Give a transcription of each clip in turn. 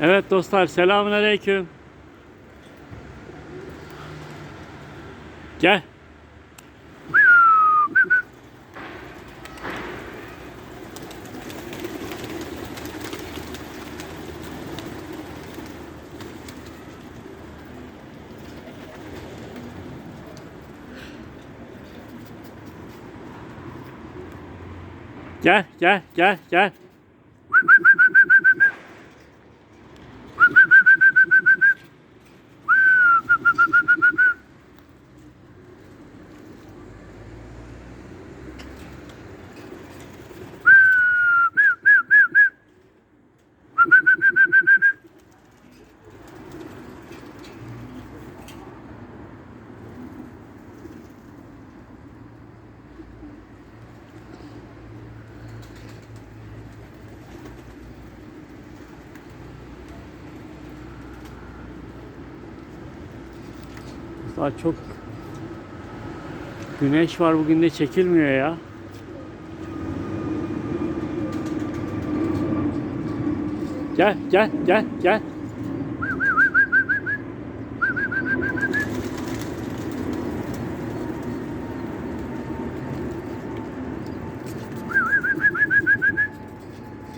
Evet dostlar selamünaleyküm. Gel. Gel, gel, gel, gel. Daha çok güneş var bugün de çekilmiyor ya. Gel gel gel gel.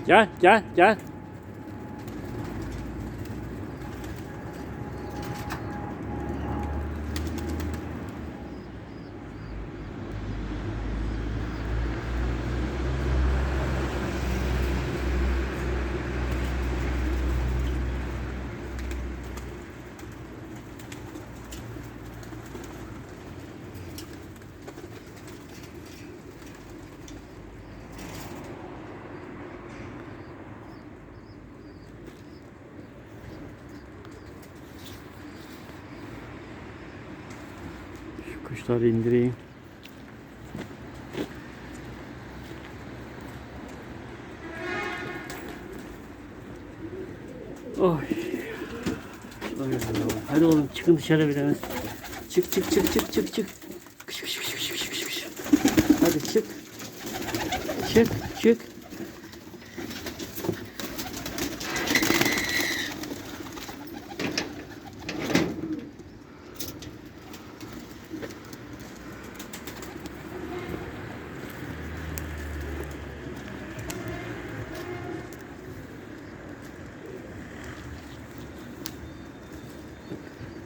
Gel gel gel. Kuşları indireyim. Oy. Oy. Hadi oğlum çıkın dışarı biraz. Çık çık çık çık çık çık. Kış, kış, kış, kış, kış, kış. Hadi çık. Çık çık.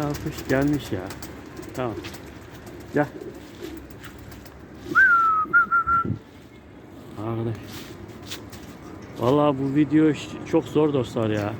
Aa, kuş gelmiş ya. Tamam. Gel. Arkadaş. Vallahi bu video çok zor dostlar ya.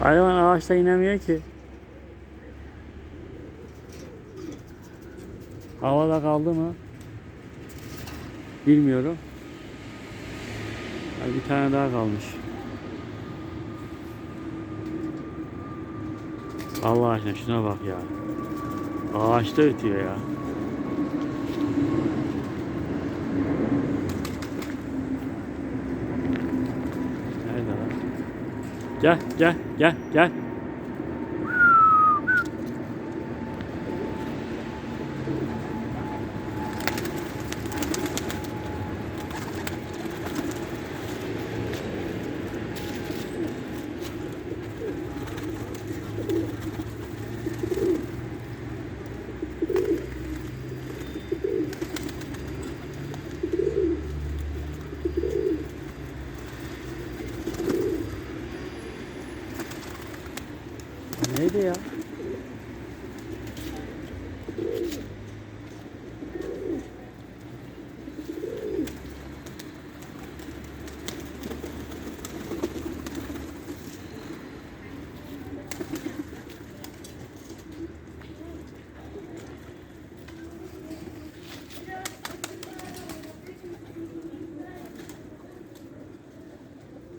Hayvan ağaçta inemiyor ki. Havada kaldı mı? Bilmiyorum. Bir tane daha kalmış. Allah aşkına şuna bak ya. Ağaçta ötüyor ya. Nerede lan? Gel gel gel gel. Neydi ya?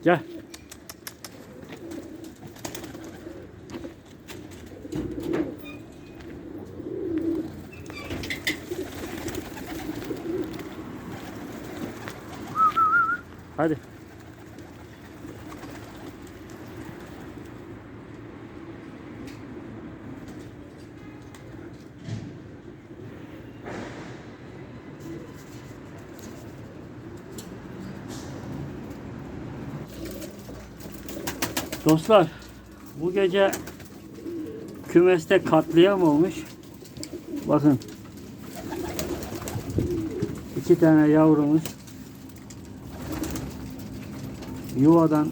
Gel. Hadi. Dostlar, bu gece kümeste katliam olmuş. Bakın. iki tane yavrumuz yuvadan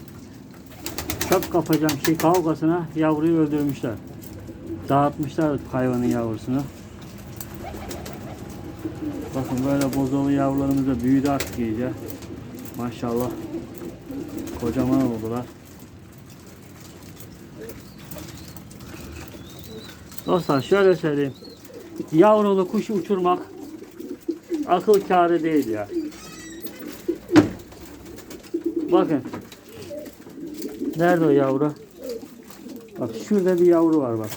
çöp kapacağım şey kavgasına yavruyu öldürmüşler. Dağıtmışlar hayvanın yavrusunu. Bakın böyle bozolu yavrularımız da büyüdü artık iyice. Maşallah. Kocaman oldular. Dostlar şöyle söyleyeyim. Yavrulu kuş uçurmak akıl kârı değil ya. Bakın. Nerede o yavru? Bak şurada bir yavru var bak.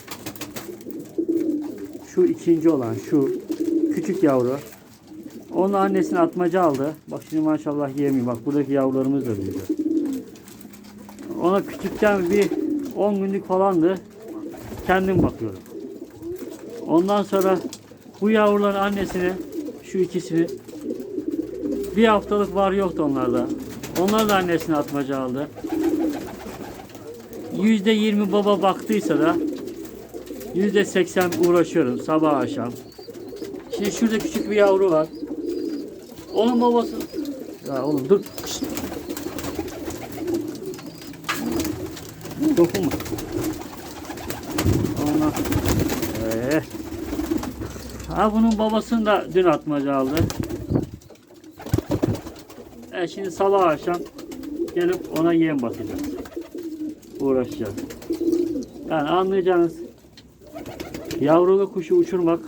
Şu ikinci olan şu küçük yavru. Onun annesini atmaca aldı. Bak şimdi maşallah yemiyor. Bak buradaki yavrularımız da büyüdü. Ona küçükken bir 10 günlük falandı. Kendim bakıyorum. Ondan sonra bu yavruların annesini şu ikisini bir haftalık var yoktu onlarda. Onlar da annesini atmaca aldı. Yüzde yirmi baba baktıysa da yüzde seksen uğraşıyorum sabah akşam. Şimdi şurada küçük bir yavru var. Onun babası... Ya oğlum dur. Kışt. Dokunma. Ona. Ee. Ha bunun babasını da dün atmaca aldı. E şimdi sabah akşam gelip ona yem bakacağız. Uğraşacağız. Yani anlayacağınız yavrulu kuşu uçurmak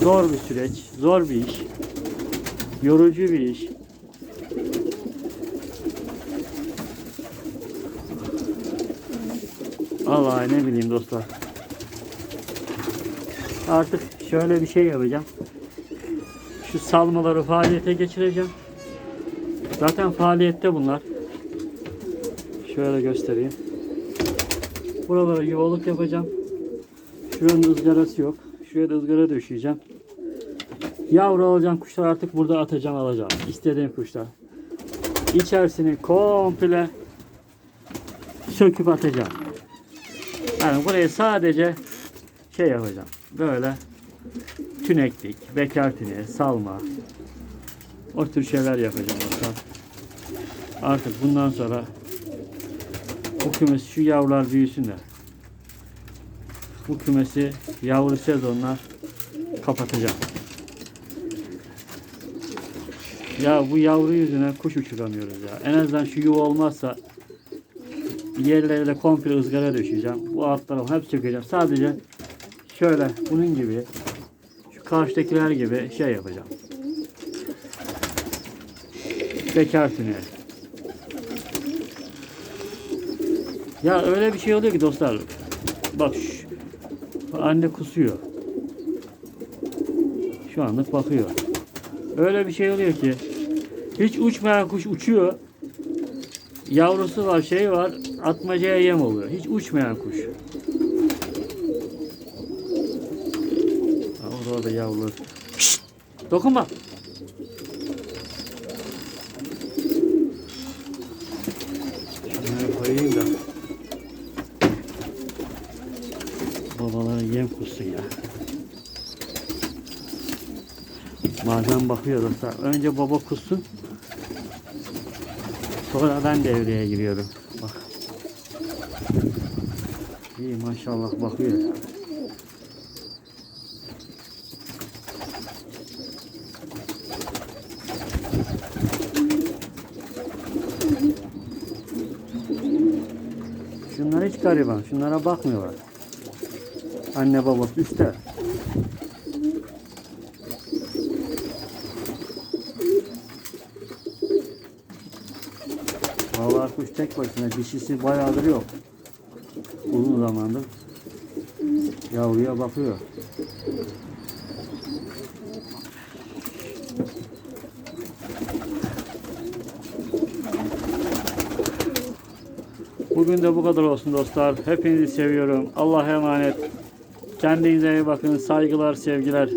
zor bir süreç, zor bir iş, yorucu bir iş. Allah ne bileyim dostlar. Artık şöyle bir şey yapacağım. Şu salmaları faaliyete geçireceğim. Zaten faaliyette bunlar. Şöyle göstereyim. Buralara yuvalık yapacağım. Şuranın ızgarası yok. Şuraya da ızgara döşeyeceğim. Yavru alacağım kuşlar artık burada atacağım alacağım. İstediğim kuşlar. İçerisini komple söküp atacağım. Yani buraya sadece şey yapacağım. Böyle tüneklik, bekar tüneği, salma. O tür şeyler yapacağım. Dostlar. Artık bundan sonra bu kümes şu yavrular büyüsünler. Bu kümesi yavru sezonlar kapatacağım. Ya bu yavru yüzüne kuş uçuramıyoruz ya. En azından şu yuva olmazsa yerlere de komple ızgara döşeyeceğim. Bu altları hep sökeceğim. Sadece şöyle bunun gibi şu karşıdakiler gibi şey yapacağım. Bekar tüneli. Ya öyle bir şey oluyor ki dostlar. Bak şu, anne kusuyor. Şu anlık bakıyor. Öyle bir şey oluyor ki hiç uçmayan kuş uçuyor. Yavrusu var, şey var, atmacaya yem oluyor. Hiç uçmayan kuş. Orada da yavru. Dokunma. Şunları koyayım da. Babalara yem kussun ya. Bazen bakıyor dostlar. Önce baba kussun. Sonra ben devreye giriyorum. Bak. İyi maşallah bakıyor. Şunlar hiç gariban. Şunlara bakmıyorlar. Anne babası üstte. Vallahi kuş tek başına dişisi bayağıdır yok. Uzun zamandır yavruya bakıyor. Bugün de bu kadar olsun dostlar. Hepinizi seviyorum. Allah'a emanet. Kendinize iyi bakın. Saygılar, sevgiler.